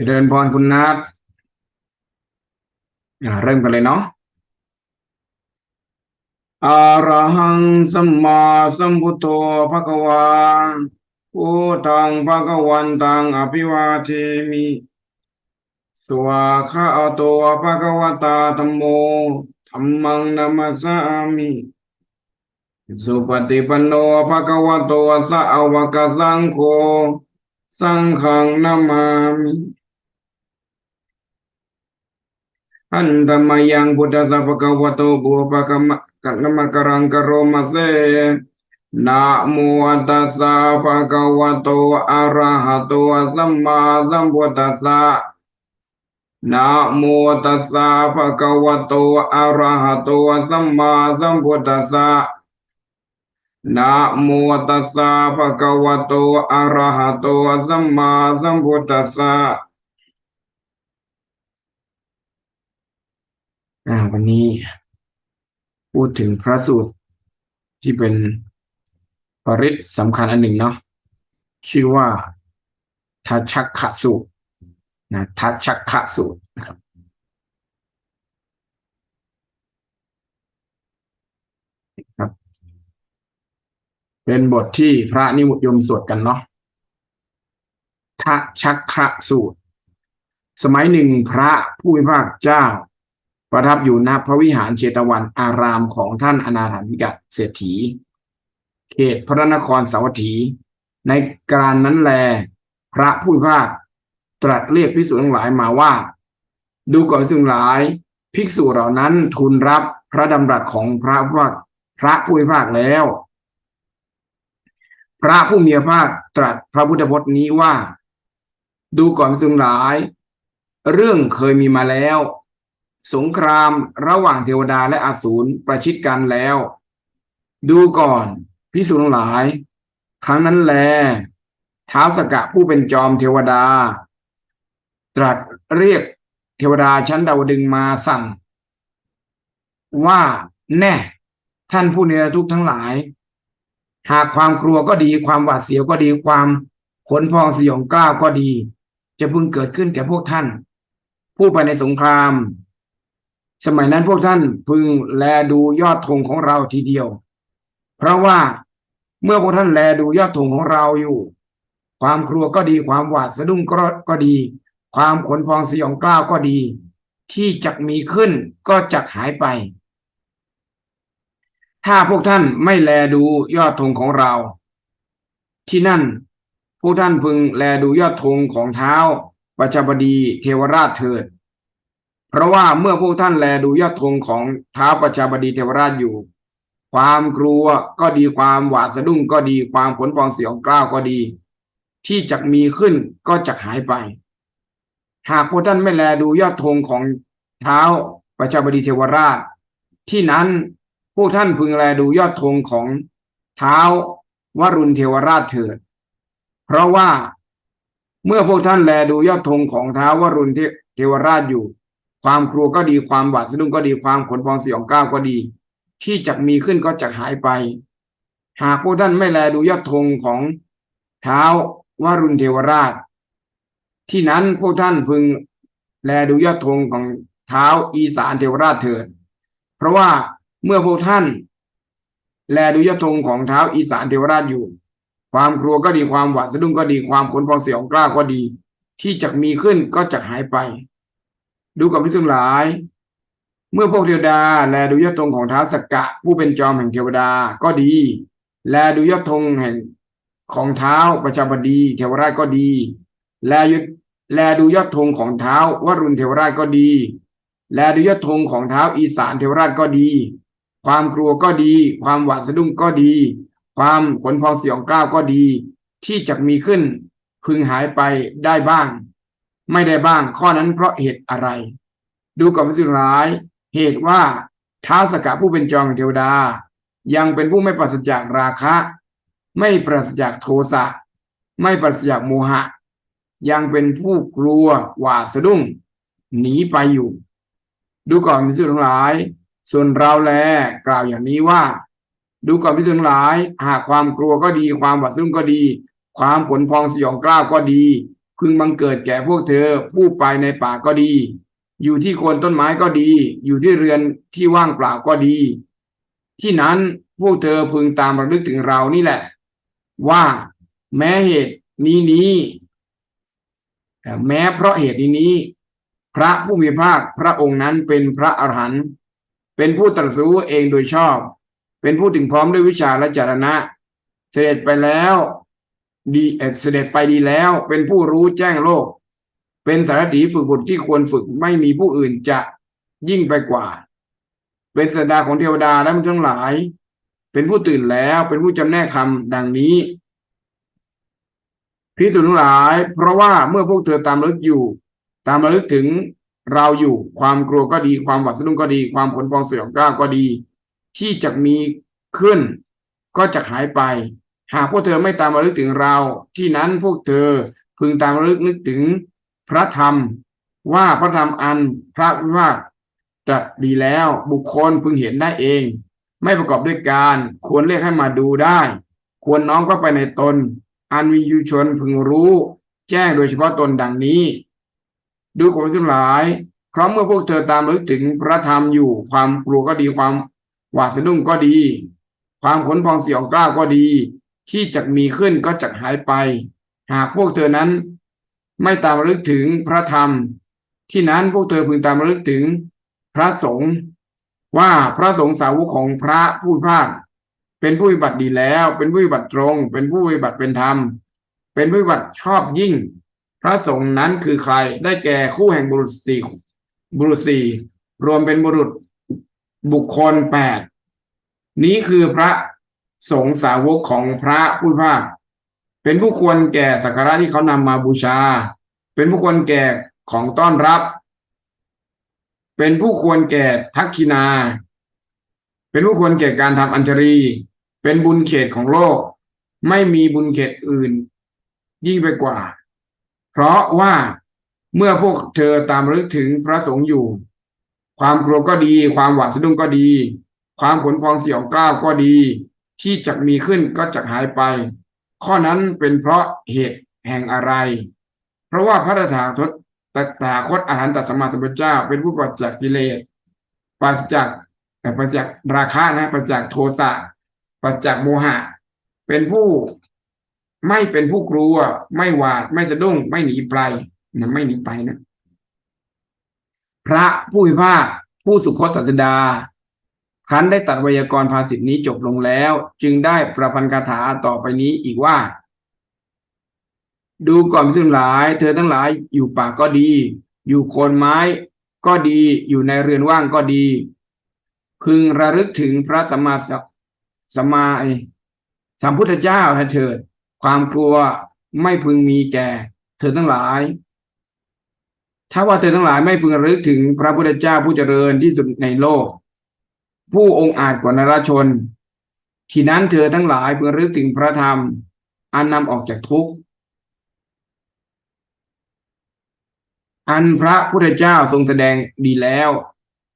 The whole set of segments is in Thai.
เจริญพรคุณนัทเริ่มกันเลยเนาะอะระหังสัมมาสัมพุทโธภะคะวาพุทังภะคะวันตังอภิวาเทมิสวาคาโตภะคะวตาธัมโมธัมมังนัมสสามิสุปฏิปันโนภะคะวะโตสาวกสังโฆสังฆังนามามิ อันธรรมยังพุทธสัพพะวะโตบุปะกมะกะนะมะกรังกะโรมะเสนะโมตัสสะภะคะวะโตอะระหะโตสัมมาสัมพุทธัสสะนะโมตัสสะภะคะวะโตอะระหะโตสัมมาสัมพุทธัสสะนะโมตัสสะภะคะวะโตอะระหะโตสัมมาสัมพุทธัสสะ อ่า วันนี้พูดถึงพระสูตรที่เป็นปริศสำคัญอันหนึ่งเนาะชื่อว่าทัชชักขะสูตรนะทัชชักขะสูตรนะครับครับ เป็นบทที่พระนิยมสวดกันเนาะทัชชักขะสูตร สมัยหนึ่งพระผู้มีพระภาคเจ้า ประทับอยู่ณพระวิหารเชตวันอารามของท่านอนาถามิกะเศรษฐี เขตพระนครสาวัตถี ในการนั้นแล พระผู้พิพากตรัสเรียกภิกษุทั้งหลายมาว่า ดูก่อนภิกษุทั้งหลาย ภิกษุเหล่านั้นทูลรับพระดำรัสของพระผู้พากพระผู้พิพากแล้ว พระผู้มีพระภาคตรัสพระพุทธพจน์นี้ว่า ดูก่อนภิกษุทั้งหลาย เรื่องเคยมีมาแล้ว สงครามระหว่างเทวดาและอสูรประชิดกันแล้ว ดูก่อนพิสูจน์งหลาย ครั้งนั้นแลท้าวสกะผู้เป็นจอมเทวดา ตรัสเรียกเทวดาชั้นดาวดึงมาสั่ง ว่าแน่ ท่านผู้เนื้อทุกทั้งหลาย หากความกลัวก็ดีความหวาดเสียวก็ดีความขนพองสยองกล้าวก็ดี จะพึงเกิดขึ้นแก่พวกท่าน ผู้ไปในสงคราม สมัยนั้นพวกท่านพึงแลดูยอดธงของเราทีเดียว เพราะว่าเมื่อพวกท่านแลดูยอดธงของเราอยู่ ความกลัวก็ดีความหวาดสะดุ้งก็ก็ดี ความขนพองสยองกล้าวก็ดี ที่จะมีขึ้นก็จะหายไป ถ้าพวกท่านไม่แลดูยอดธงของเรา ที่นั่นพวกท่านพึงแลดูยอดธงของเท้าประชาบดีเทวราชเถิด เพราะว่าเมื่อพวกท่านแลดูยอดธงของท้าวประชาบดีเทวราชอยู่ ความกลัวก็ดีความหวาดสะดุ้งก็ดีความขนพองเสียงกล้าวก็ดี ที่จะมีขึ้นก็จะหายไป หากพวกท่านไม่แลดูยอดธงของเท้าประชาบดีเทวราช ที่นั้นพวกท่านพึงแลดูยอดธงของเท้าวรุณเทวราชเถิด เพราะว่าเมื่อพวกท่านแลดูยอดธงของเท้าวรุณเทวราชอยู่ ความกลัวก็ดีความหวาดสะดุ้งก็ดีความขนพองสยองกล้าวก็ดี ที่จะมีขึ้นก็จะหายไป หากพวกท่านไม่แลดูยอดธงของเท้าวารุณเทวราช ที่นั้นพวกท่านพึงแลดูยอดธงของเท้าอีสานเทวราชเถิด เพราะว่าเมื่อพวกท่าน แลดูยอดธงของเท้าอีสานเทวราชอยู่ ความกลัวก็ดีความหวาดสะดุ้งก็ดีความขนพองสยองกล้าวก็ดี ที่จะมีขึ้นก็จะหายไป ดูกับพิสุหลาย เมื่อพวกเทวดา แลดูยอดธงของท้าวสกกะ ผู้เป็นจอมแห่งเทวดาก็ดี แลดูยอดธงแห่งของเท้าประชาบดีเทวราชก็ดี แลยุแลดูยอดธงของเท้าวรุณเทวราชก็ดี แลดูยอดธงของเท้าอีสานเทวราชก็ดี ความกลัวก็ดี ความหวาดสะดุ้งก็ดี ความขนพองเสียงกล้าวก็ดี ที่จะมีขึ้นพึงหายไปได้บ้าง ไม่ได้บ้าง ข้อนั้นเพราะเหตุอะไร ดูกับพิสุร้าย เหตุว่าท้าสกะผู้เป็นจอมเทวดา ยังเป็นผู้ไม่ปราศจากราคะ ไม่ปราศจากโทสะไม่ปราศจากโมหะ ยังเป็นผู้กลัวหวาดสะดุ้ง หนีไปอยู่ ดูก่อนพิสุทั้งหลาย ส่วนเราแลกล่าวอย่างนี้ว่า ดูก่อนพิสุทั้งหลาย หากความกลัวก็ดี ความหวาดสะดุ้งก็ดี ความขนพองสยองกล้าวก็ดี พึงบังเกิดแก่พวกเธอ ผู้ไปในป่าก็ดี อยู่ที่โคนต้นไม้ก็ดี อยู่ที่เรือนที่ว่างเปล่าก็ดี ที่นั้นพวกเธอพึงตามระลึกถึงเรานี่แหละ ว่าแม้เหตุนี้นี้เอ่แม้เพราะเหตุนี้นี้ พระผู้มีพระภาคพระองค์นั้นเป็นพระอรหันต์เป็นผู้ตรัสรู้เองโดยชอบ เป็นผู้ถึงพร้อมด้วยวิชาและจารณะ เสด็จไปแล้ว ดีเอ่อเสด็จไปดีแล้ว เป็นผู้รู้แจ้งโลก เป็นสารถีฝึกบุตรที่ควรฝึกไม่มีผู้อื่นจะยิ่งไปกว่า เป็นสดาของเทวดาและมนุษย์ทั้งหลาย เป็นผู้ตื่นแล้วเป็นผู้จำแนกคำดังนี้พิสูจน์ทั้งหลาย เพราะว่าเมื่อพวกเธอตามระลึกอยู่ ตามระลึกถึงเราอยู่ความกลัวก็ดี ความหวาดสะดุ้งก็ดี ความขนพองเสียงกล้าก็ดี ที่จะมีขึ้น ก็จะหายไป หากพวกเธอไม่ตามระลึกถึงเรา ที่นั้นพวกเธอพึงตามระลึกนึกถึงพระธรรม ว่าพระธรรมอันพระวิวาสตรดีแล้วบุคคลพึงเห็นได้เอง ไม่ประกอบด้วยการควรเรียกให้มาดูได้ ควรน้อมก็ไปในตน อันวินยูชนพึงรู้ แจ้งโดยเฉพาะตนดังนี้ ดูกฎทั้งหลาย เพราะเมื่อพวกเธอตามระลึกถึงพระธรรมอยู่ความกลัวก็ดีความหวาดสะดุ้งก็ดี ความขนพองเสียงกล้าก็ดี ที่จะมีขึ้นก็จะหายไป หากพวกเธอนั้น ไม่ตามระลึกถึงพระธรรม ที่นั้นพวกเธอพึงตามระลึกถึงพระสงฆ์ว่าพระสงฆ์สาวกของพระผู้พาคเป็นผู้ปฏิบัติดีแล้ว เป็นผู้ปฏิบัติตรง เป็นผู้ปฏิบัติเป็นธรรม เป็นผู้ปฏิบัติชอบยิ่ง พระสงฆ์นั้นคือใครได้แก่คู่แห่งบุรุษสี่บุรุษสี่รวมเป็นบุรุษบุคคลแปดนี้คือพระ สงสาวกของพระผู้ภาค เป็นผู้ควรแก่สักการะที่เขานำมาบูชา เป็นผู้ควรแก่ของต้อนรับ เป็นผู้ควรแก่ทักขินา เป็นผู้ควรแก่การทำอัญชรี เป็นบุญเขตของโลก ไม่มีบุญเขตอื่น ยิ่งไปกว่า เพราะว่าเมื่อพวกเธอตามระลึกถึงพระสงฆ์อยู่ ความกลัวก็ดี ความหวาดสะดุ้งก็ดี ความขนพองเสียงกล้าวก็ดี ที่จะมีขึ้นก็จะหายไป ข้อนั้นเป็นเพราะเหตุแห่งอะไร เพราะว่าพระตถาคตตถาคตอาหารตัสมมาสัมพุทธเจ้า เป็นผู้ปราศจากกิเลสปราศจากแต่ปราศจากราคะนะปราศจากโทสะปราศจากโมหะ เป็นผู้ไม่เป็นผู้กลัว ไม่หวาด ไม่สะดุ้ง ไม่หนีไปนะไม่หนีไปนะ พระผู้พิพากผู้สุคตสัจดา ครั้นได้ตัดไวยากรณ์ภาษิตนี้จบลงแล้ว จึงได้ประพันธ์คาถาต่อไปนี้อีกว่า ดูก่อนพิสุทหลาย เธอทั้งหลายอยู่ป่าก็ดี อยู่โคนไม้ก็ดีอยู่ในเรือนว่างก็ดี พึงระลึกถึงพระสัมมาสัมสัมมาสัมพุทธเจ้านะเถิด ความกลัวไม่พึงมีแก่ เธอทั้งหลาย ถ้าว่าเธอทั้งหลายไม่พึงระลึกถึงพระพุทธเจ้าผู้เจริญที่สุดในโลก ผู้องค์อาจกว่านราชน ที่นั้นเธอทั้งหลายเพึงระลึกถึงพระธรรม อันนำออกจากทุกข์ อันพระพุทธเจ้าทรงแสดงดีแล้ว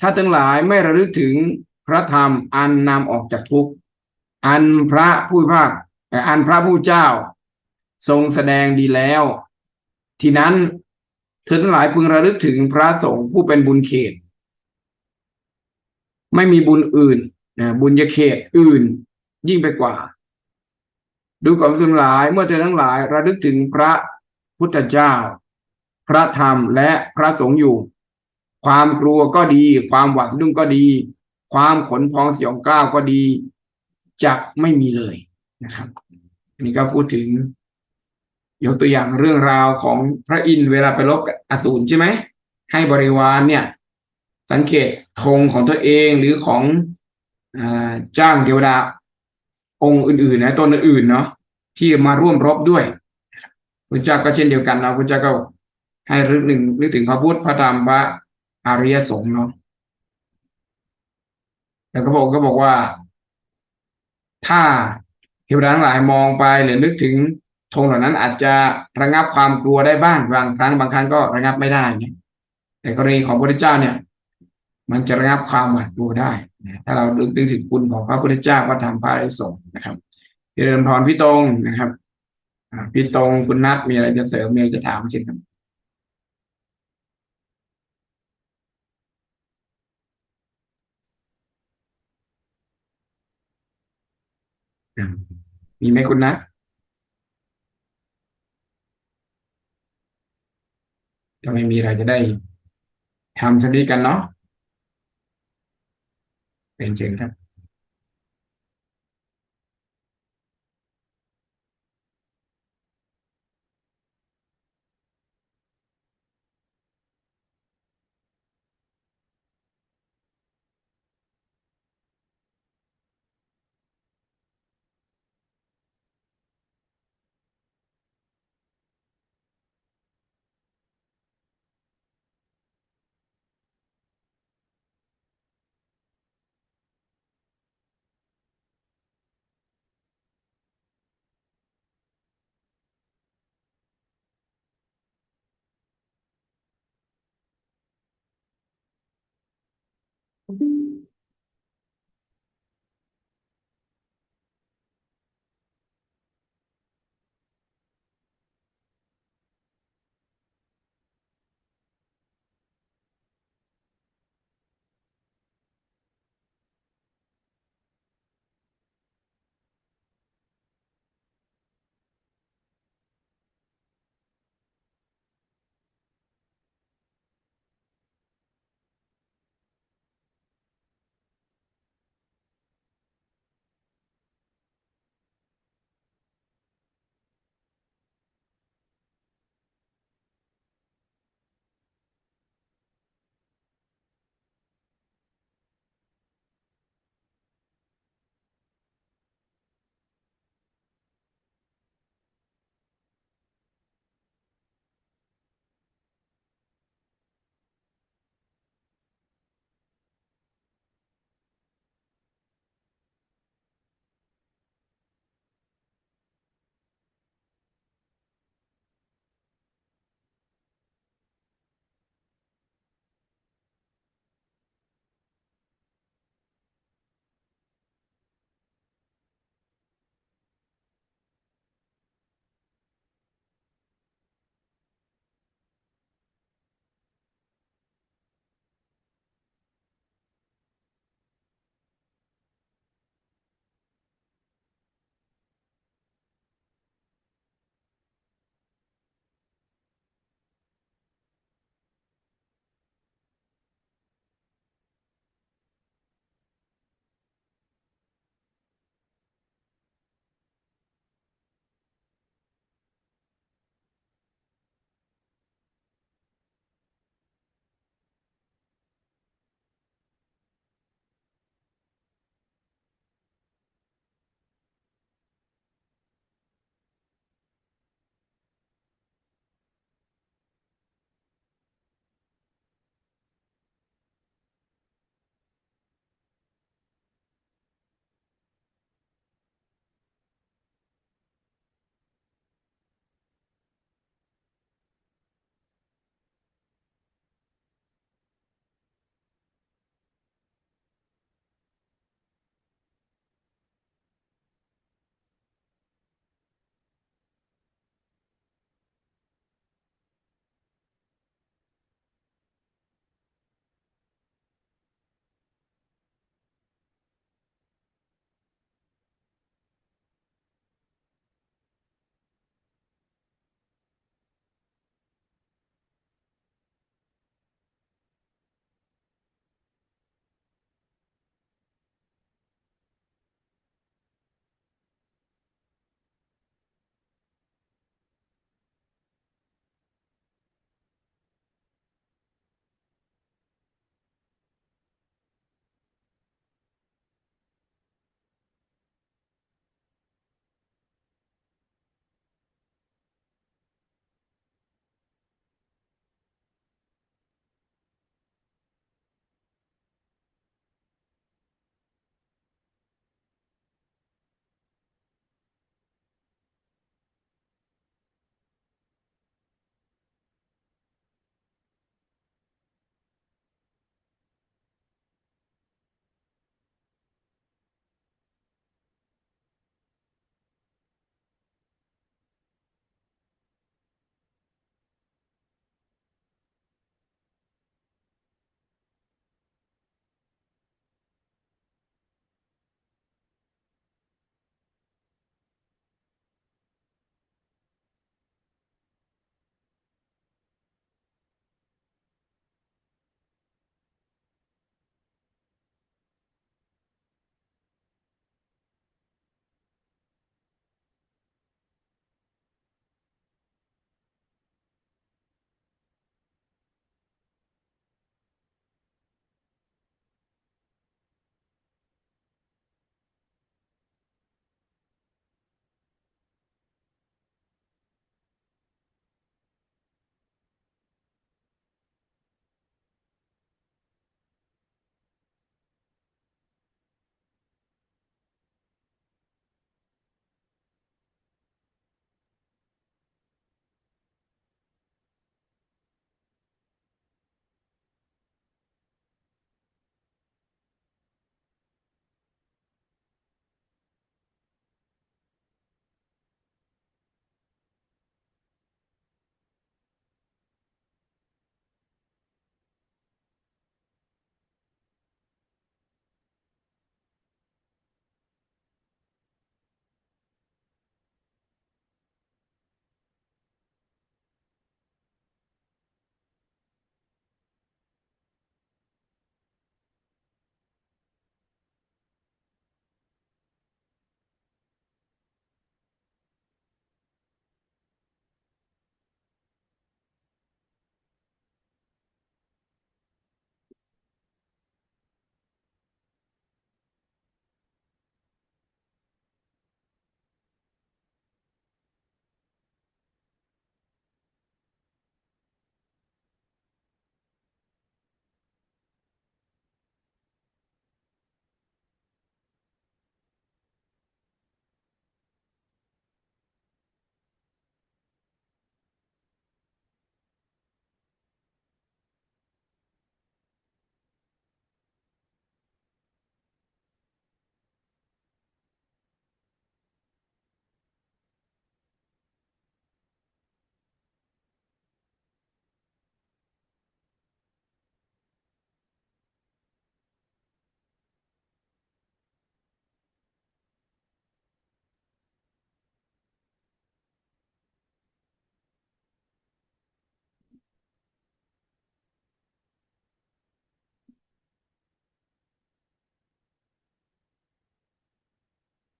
ถ้าทั้งหลายไม่ระลึกถึงพระธรรมอันนำออกจากทุกข์ อันพระผู้ภาคอันพระผู้เจ้า ทรงแสดงดีแล้ว ที่นั้นเธอทั้งหลายพึงระลึกถึงพระสงฆ์ผู้เป็นบุญเขต ไม่มีบุญอื่นนะบุญยเขตอื่น ยิ่งไปกว่า ดูก่อนทั้งหลายเมื่อเธอทั้งหลายระลึกถึงพระพุทธเจ้า พระธรรมและพระสงฆ์อยู่ ความกลัวก็ดี ความหวาดสะดุ้งก็ดี ความขนพองเสียงกล้าวก็ดีจะไม่มีเลยนะครับอันนี้ก็พูดถึง ยกตัวอย่างเรื่องราวของพระอินทร์เวลาไปรบกับอสูรใช่ไหมให้บริวารเนี่ย สังเกตธงของตัวเองหรือของอาจ้างเทวดาองค์อื่นๆนะตนอื่นๆเนาะที่มาร่วมรบด้วยพระเจ้าก็เช่นเดียวกันนะพระเจ้าก็ให้รึกหนึ่งนึกถึงพระพุทธพระธรรมพระอริยสงฆ์เนาะแล้วก็บอกก็บอกว่า ถ้าเทวดาทั้งหลายมองไปหรือนึกถึงธงเหล่านั้นอาจจะระงับความกลัวได้บ้างบางครั้งบางครั้งก็ระงับไม่ได้เนี่ยแต่กรณีของพระพุทธเจ้าเนี่ย มันจะระงับความหวาดกลัวได้นะถ้าเรานึกถึงคุณของพระพุทธเจ้าว่าทำพระอริสงฆ์นะครับที่เริญพรพี่ตรงนะครับพี่ตรงคุณนัทมีอะไรจะเสริมมีอะไรจะถามเช่นกันมีไหมคุณนัทถ้าไม่มีเราจะได้ทำสักนิดกันเนาะ เป็นเชิญครับ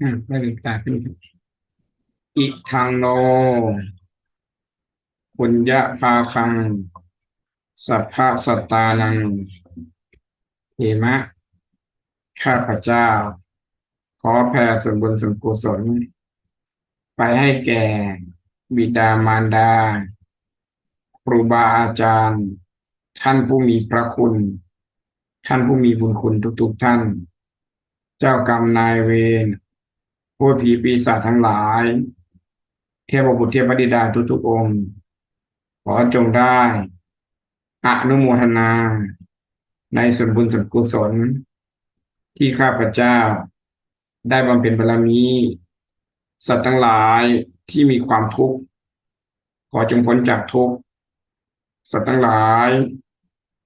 อืมไม่ลืมตาขึ้นอิทังโนปุญญาภาคัง สัพพะสตตานังเหมะ ข้าพเจ้า ขอแผ่ส่วนบุญส่วนกุศล ไปให้แก่ บิดามารดา ครูบาอาจารย์ ท่านผู้มีพระคุณ ท่านผู้มีบุญคุณทุกๆท่าน เจ้ากรรมนายเวร พูดผีปีศาจทั้งหลาย เทพบุตรเทพธิดาทุกๆองค์ ขอจงได้อนุโมทนา ในส่วนบุญส่วนกุศล ที่ข้าพเจ้า ได้บำเพ็ญบารมี สัตว์ทั้งหลายที่มีความทุกข์ ขอจงพ้นจากทุกข์ สัตว์ทั้งหลาย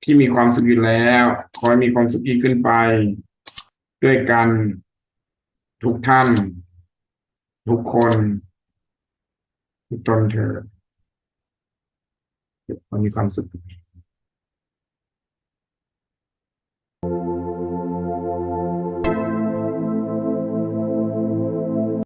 ที่มีความสุขอยู่แล้ว ขอให้มีความสุขยิ่งขึ้นไป ด้วยกันทุกท่าน ทุกคนทุกตนเธอมีความสุข